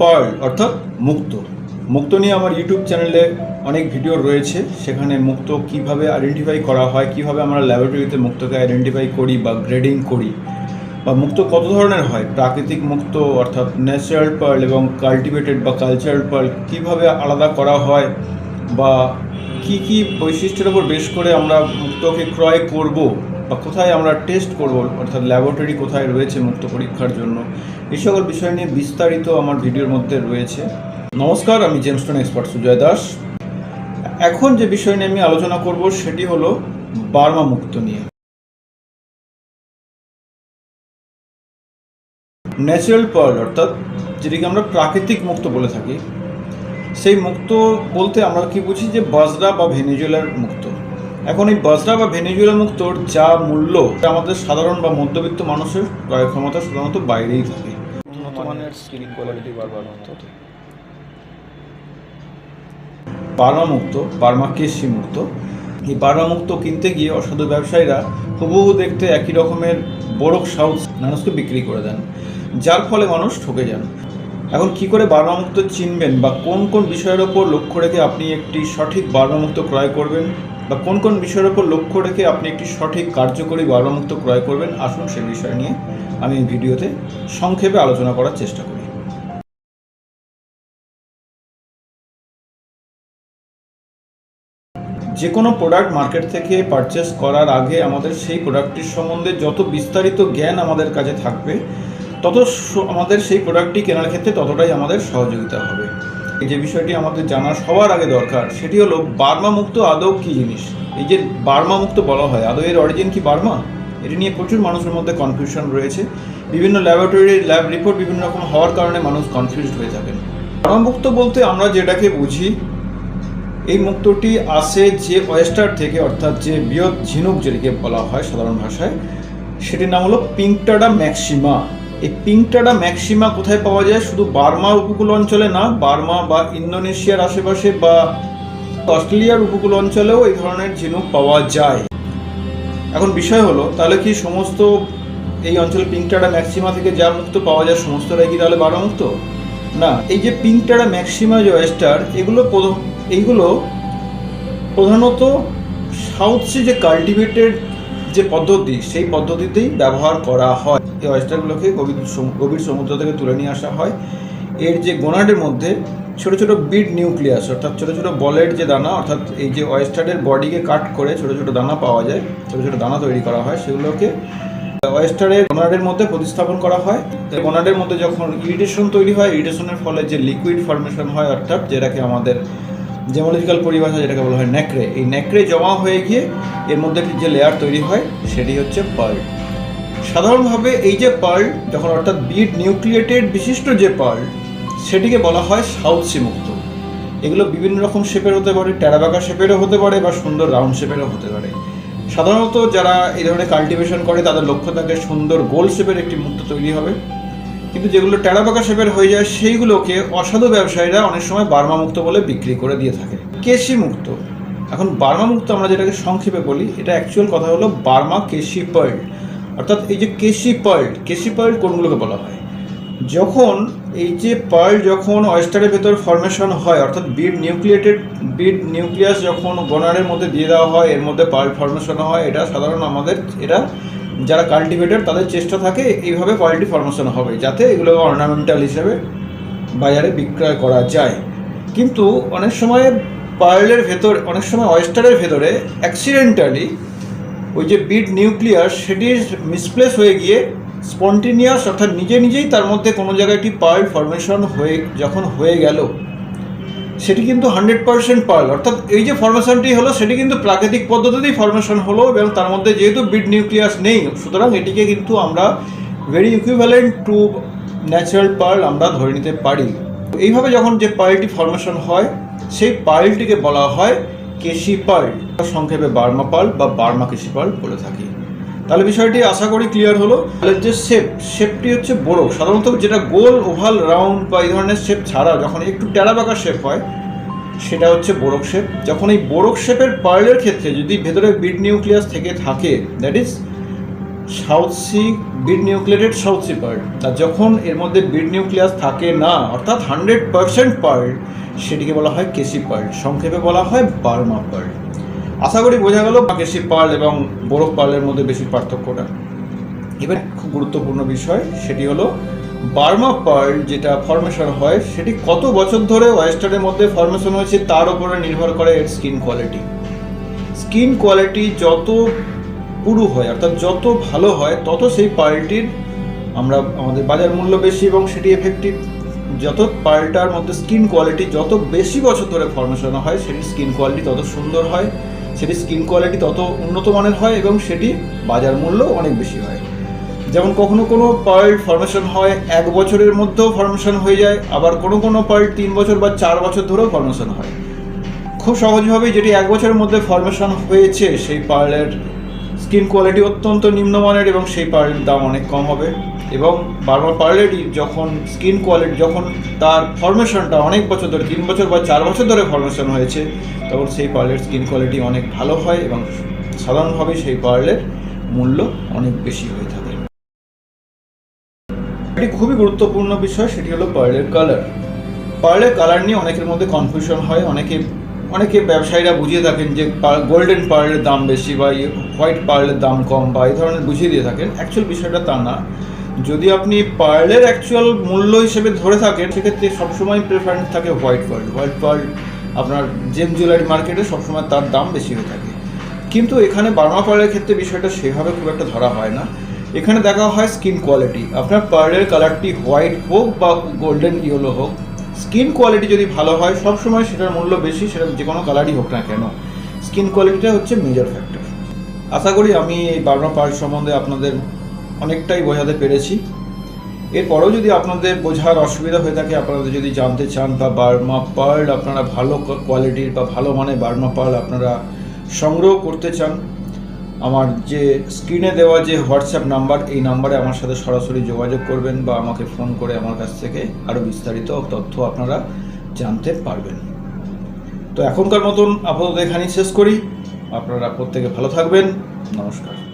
Pearl, অর্থাৎ মুক্ত। মুক্ত নিয়ে আমার ইউটিউব চ্যানেলে অনেক ভিডিও রয়েছে। সেখানে মুক্ত কীভাবে আইডেন্টিফাই করা হয়, কীভাবে আমরা ল্যাবরেটরিতে মুক্তকে আইডেন্টিফাই করি বা গ্রেডিং করি, বা মুক্ত কত ধরনের হয়? প্রাকৃতিক মুক্ত, অর্থাৎ ন্যাচারাল পার্ল এবং কাল্টিভেটেড বা কালচারাল পার্ল কীভাবে আলাদা করা হয়, বা কি কি বৈশিষ্ট্যের উপর বেশ করে আমরা মুক্তকে ক্রয় করব বা কোথায় আমরা টেস্ট করব, অর্থাৎ ল্যাবরেটরি কোথায় রয়েছে মুক্ত পরীক্ষার জন্য, এই সকল বিষয় নিয়ে বিস্তারিত আমার ভিডিওর মধ্যে রয়েছে। নমস্কার, আমি জেমস্টোন এক্সপার্ট সুজয় দাস। এখন যে বিষয় নিয়ে আমি আলোচনা করব সেটি হলো বার্মা মুক্ত নিয়ে। ন্যাচারাল পার্ল অর্থাৎ যেটিকে আমরা প্রাকৃতিক মুক্ত বলে থাকি, সেই মুক্ত বলতে আমরা কি বুঝি যে বাজরা বা ভেনেজুয়েলার মুক্ত। এখন এই বাজরা বা ভেনেজুয়েলা মুক্তর যা মূল্য আমাদের সাধারণ বা মধ্যবিত্ত মানুষের ক্রয় ক্ষমতা সাধারণত বাইরেই থাকে। উন্নত মানের স্কিল কোয়ালিটি বারবার উন্নত বার্মা মুক্ত বার্মা কেশি মুক্ত। এই বার্মা মুক্ত কিনতে গিয়ে অসাধু ব্যবসায়ীরা হুবহু দেখতে একই রকমের বড় সাউথ মানুষকে বিক্রি করে দেন। যার ফলে মানুষ ঠকে যান। এখন কি করে বার্মা মুক্ত চিনবেন বা কোন কোন বিষয়ের ওপর লক্ষ্য রেখে আপনি একটি সঠিক বার্মা মুক্ত ক্রয় করবেন বা কোন কোন বিষয়ের ওপর লক্ষ্য রেখে আপনি একটি সঠিক কার্যকরী বার্মা মুক্ত ক্রয় করবেন? আসুন সে বিষয় নিয়ে আমি এই ভিডিওতে সংক্ষেপে আলোচনা করার চেষ্টা করি। যে কোনো প্রোডাক্ট মার্কেট থেকে পারচেস করার আগে আমাদের সেই প্রোডাক্টটির সম্বন্ধে যত বিস্তারিত জ্ঞান আমাদের কাছে থাকবে তত আমাদের সেই প্রোডাক্টটি কেনার ক্ষেত্রে ততটাই আমাদের সহযোগিতা হবে। এই যে বিষয়টি আমাদের জানা সবার আগে দরকার, সেটি হলো বার্মা মুক্ত আদৌ কী জিনিস? এই যে বার্মা মুক্ত বলা হয়, আদৌ এর অরিজিন কি বার্মা? এটি নিয়ে প্রচুর মানুষের মধ্যে কনফিউশন রয়েছে। বিভিন্ন ল্যাবরেটরির ল্যাব রিপোর্ট বিভিন্ন রকম হওয়ার কারণে মানুষ কনফিউজড হয়ে থাকেন বার্মা মুক্ত বলতে আমরা যেটাকে বুঝি, এই মুক্তটি আসে যে ওয়েস্টার থেকে, অর্থাৎ যে বৃহৎ ঝিনুক যেটিকে বলা হয় সাধারণ ভাষায়, সেটির নাম হলো পিঙ্কটাডা ম্যাক্সিমা এই পিঙ্কটাডা ম্যাক্সিমা কোথায় পাওয়া যায়? শুধু বার্মা উপকূল অঞ্চলে না, বার্মা বা ইন্দোনেশিয়ার আশেপাশে বা অস্ট্রেলিয়ার উপকূল অঞ্চলেও এই ধরনের ঝিনুক পাওয়া যায়। এখন বিষয় হলো, তাহলে কি সমস্ত এই অঞ্চলে পিঙ্কটাডা ম্যাক্সিমা থেকে যা মুক্ত পাওয়া যায়, সমস্তটাই কি তাহলে বারো মুক্ত? না, এই যে পিঙ্কটাডা ম্যাক্সিমা যে ওয়েস্টার, এগুলো এইগুলো প্রধানত সাউথ সি যে কাল্টিভেটেড যে পদ্ধতি, সেই পদ্ধতিতেই ব্যবহার করা হয়। এই অয়েস্টারগুলোকে গভীর গভীর সমুদ্র থেকে তুলে নিয়ে আসা হয়। এর যে গোনাডের মধ্যে ছোট ছোট বিড নিউক্লিয়াস, অর্থাৎ ছোট ছোট বলের যে দানা, অর্থাৎ এই যে অয়েস্টারের বডিকে কাট করে ছোট ছোট দানা পাওয়া যায়, ছোট ছোট দানা তৈরি করা হয়, সেগুলোকে অয়েস্টারের গোনাডের মধ্যে প্রতিস্থাপন করা হয়। গোনাডের মধ্যে যখন ইরিটেশন তৈরি হয় ইরিটেশনের ফলে যে লিকুইড ফর্মেশন হয়, অর্থাৎ যেটাকে আমাদের জেমোলজিক্যাল পরিভাষা যেটাকে বলা হয় ন্যাকড়ে এই ন্যাকড়ে জমা হয়ে গিয়ে এর মধ্যে যে লেয়ার তৈরি হয়, সেটি হচ্ছে পার্ল সাধারণভাবে এই যে পার্ল, যখন অর্থাৎ বিট নিউক্লিয়েটেড বিশিষ্ট যে পার্ল, সেটিকে বলা হয় সাউথ সি মুক্ত এগুলো বিভিন্ন রকম শেপের হতে পারে টেরাবাকা শেপেরও হতে পারে বা সুন্দর রাউন্ড শেপেরও হতে পারে। সাধারণত যারা এই ধরনের কাল্টিভেশন করে, তাদের লক্ষ্য থাকে সুন্দর গোল শেপের একটি মুক্ত তৈরি হবে। কিন্তু যেগুলো টেরাবাকা শেপের হয়ে যায়, সেইগুলোকে অসাধু ব্যবসায়ীরা অনেক সময় বার্মা মুক্ত বলে বিক্রি করে দিয়ে থাকে। কেশি মুক্ত এখন বার্মা মুক্ত আমরা যেটাকে সংক্ষেপে বলি, এটা অ্যাকচুয়াল কথা হলো বার্মা কেশি পার্ল অর্থাৎ এই যে কেশি পার্ল কেশি পার্ল কোনগুলোকে বলা হয়? যখন এই যে পার্ল যখন অয়েস্টারের ভেতর ফর্মেশন হয়, অর্থাৎ বিড নিউক্লিয়েটেড বিড নিউক্লিয়াস যখন গোনারের মধ্যে দিয়ে দেওয়া হয়, এর মধ্যে পার্ল ফর্মেশন হয়, এটা সাধারণ আমাদের এটা যারা কাল্টিভেটেড তাদের চেষ্টা থাকে এইভাবে পার্লটি ফর্মেশন হবে, যাতে এগুলো অর্নামেন্টাল হিসেবে বাজারে বিক্রয় করা যায়। কিন্তু অনেক সময় পার্লের ভেতর, অনেক সময় অয়েস্টারের ভেতরে অ্যাক্সিডেন্টালি ওই যে বিট নিউক্লিয়াস সেটি মিসপ্লেস হয়ে গিয়ে স্পন্টিনিয়াস অর্থাৎ নিজে নিজেই তার মধ্যে কোনো জায়গায় একটি পার্ল ফর্মেশন হয়ে, যখন হয়ে গেল, সেটি কিন্তু হান্ড্রেড পার্সেন্ট পার্ল অর্থাৎ এই যে ফর্মেশনটি হলো, সেটি কিন্তু প্রাকৃতিক পদ্ধতিতেই ফর্মেশন হলো এবং তার মধ্যে যেহেতু বিট নিউক্লিয়াস নেই, সুতরাং এটিকে কিন্তু আমরা very equivalent to natural pearl আমরা ধরে নিতে পারি। এইভাবে যখন যে পার্লটি ফর্মেশন হয়, সেই পার্লটিকে বলা হয় কেশি পার্ল সংক্ষেপে বার্মা পার্ল বা বার্মা কেশি পার্ল বলে থাকি। তাহলে বিষয়টি আশা করি ক্লিয়ার হলো। তাহলে যে শেপ শেপটি হচ্ছে বড়। সাধারণত যেটা গোল, ওভাল রাউন্ড বা এই ধরনের শেপ ছাড়া যখন একটু টেরাবাকা শেপ হয়, সেটা হচ্ছে বোরক শেপ যখন এই বোরক শেপের পার্লের ক্ষেত্রে যদি ভেতরে বিড নিউক্লিয়াস থেকে থাকে that is South Sea bead nucleated South Sea pearl আর যখন এর মধ্যে বিড নিউক্লিয়াস থাকে না, অর্থাৎ হান্ড্রেড পার্সেন্ট পার্ল সেটিকে বলা হয় কেসি পার্ল। সংক্ষেপে বলা হয় বার্মা পার্ল। আশা করি বোঝা গেল কেসি পার্ল এবং বরফ পার্লের মধ্যে বেশি পার্থক্যটা। এবার খুব গুরুত্বপূর্ণ বিষয়, সেটি হলো বার্মা পার্ল যেটা ফর্মেশন হয়, সেটি কত বছর ধরে ওয়েস্টার্নের মধ্যে ফর্মেশন হয়েছে তার উপরে নির্ভর করে এর স্কিন কোয়ালিটি স্কিন কোয়ালিটি যত পুরু হয়, অর্থাৎ যত ভালো হয়, তত সেই পার্লটির আমরা আমাদের বাজার মূল্য বেশি এবং সেটি এফেক্টিভ যত পার্লটার মধ্যে স্কিন কোয়ালিটি যত বেশি বছর ধরে ফর্মেশন হয়, সেটির স্কিন কোয়ালিটি তত সুন্দর হয়, সেটির স্কিন কোয়ালিটি তত উন্নত মানের হয় এবং সেটি বাজার মূল্য অনেক বেশি হয়। যেমন কখনো কোনো পার্ল ফর্মেশন হয়, এক বছরের মধ্যেও ফর্মেশন হয়ে যায়, আবার কোনো কোনো পার্ল তিন বছর বা চার বছর ধরেও ফর্মেশন হয়। খুব সহজভাবেই যেটি এক বছরের মধ্যে ফর্মেশন হয়েছে, সেই পার্লের স্কিন কোয়ালিটি অত্যন্ত নিম্নমানের এবং সেই পার্লের দাম অনেক কম হবে। এবং বারবার পার্লেরই যখন স্কিন কোয়ালিটি যখন তার ফর্মেশনটা অনেক বছর ধরে, তিন বছর বা চার বছর ধরে ফর্মেশন হয়েছে, তখন সেই পার্লের স্কিন কোয়ালিটি অনেক ভালো হয় এবং সাধারণভাবে সেই পার্লের মূল্য অনেক বেশি হয়ে থাকে। একটি খুবই গুরুত্বপূর্ণ বিষয়, সেটি হলো পার্লের কালার পার্লের কালার নিয়ে অনেকের মধ্যে কনফিউশন হয়, অনেকে অনেকে ব্যবসায়ীরা বুঝিয়ে থাকেন যে গোল্ডেন পার্লের দাম বেশি বা হোয়াইট পার্লের দাম কম বা এই ধরনের বুঝিয়ে দিয়ে থাকেন। অ্যাকচুয়াল বিষয়টা তা না। যদি আপনি পার্লের অ্যাকচুয়াল মূল্য হিসেবে ধরে থাকেন, সেক্ষেত্রে সবসময় প্রেফারেন্স থাকে হোয়াইট পার্ল হোয়াইট পার্ল আপনার জেম জুয়েলারি মার্কেটে সবসময় তার দাম বেশি হয়ে থাকে। কিন্তু এখানে বার্মা পার্লের ক্ষেত্রে বিষয়টা সেভাবে খুব একটা ধরা হয় না। এখানে দেখা হয় স্কিন কোয়ালিটি আপনার পার্লের কালারটি হোয়াইট হোক বা গোল্ডেন ইয়েলো হোক স্কিন কোয়ালিটি যদি ভালো হয়, সবসময় সেটার মূল্য বেশি, সেটা যে কোনো কালারই হোক না কেন। স্কিন কোয়ালিটিটা হচ্ছে মেজর ফ্যাক্টর আশা করি আমি এই বার্মা পার্ল সম্বন্ধে আপনাদের অনেকটাই বোঝাতে পেরেছি। এরপরেও যদি আপনাদের বোঝার অসুবিধা হয়ে থাকে, আপনারা যদি জানতে চান বা বার্মা পার্ল আপনারা ভালো কোয়ালিটির বা ভালো মানের বার্মা পার্ল আপনারা সংগ্রহ করতে চান, আমার যে স্ক্রিনে দেওয়া যে হোয়াটসঅ্যাপ নাম্বার, এই নাম্বারে আমার সাথে সরাসরি যোগাযোগ করবেন বা আমাকে ফোন করে আমার কাছ থেকে আরও বিস্তারিত তথ্য আপনারা জানতে পারবেন। তো এখনকার মতন আপাতত এখানেই শেষ করি। আপনারা প্রত্যেকে ভালো থাকবেন। নমস্কার।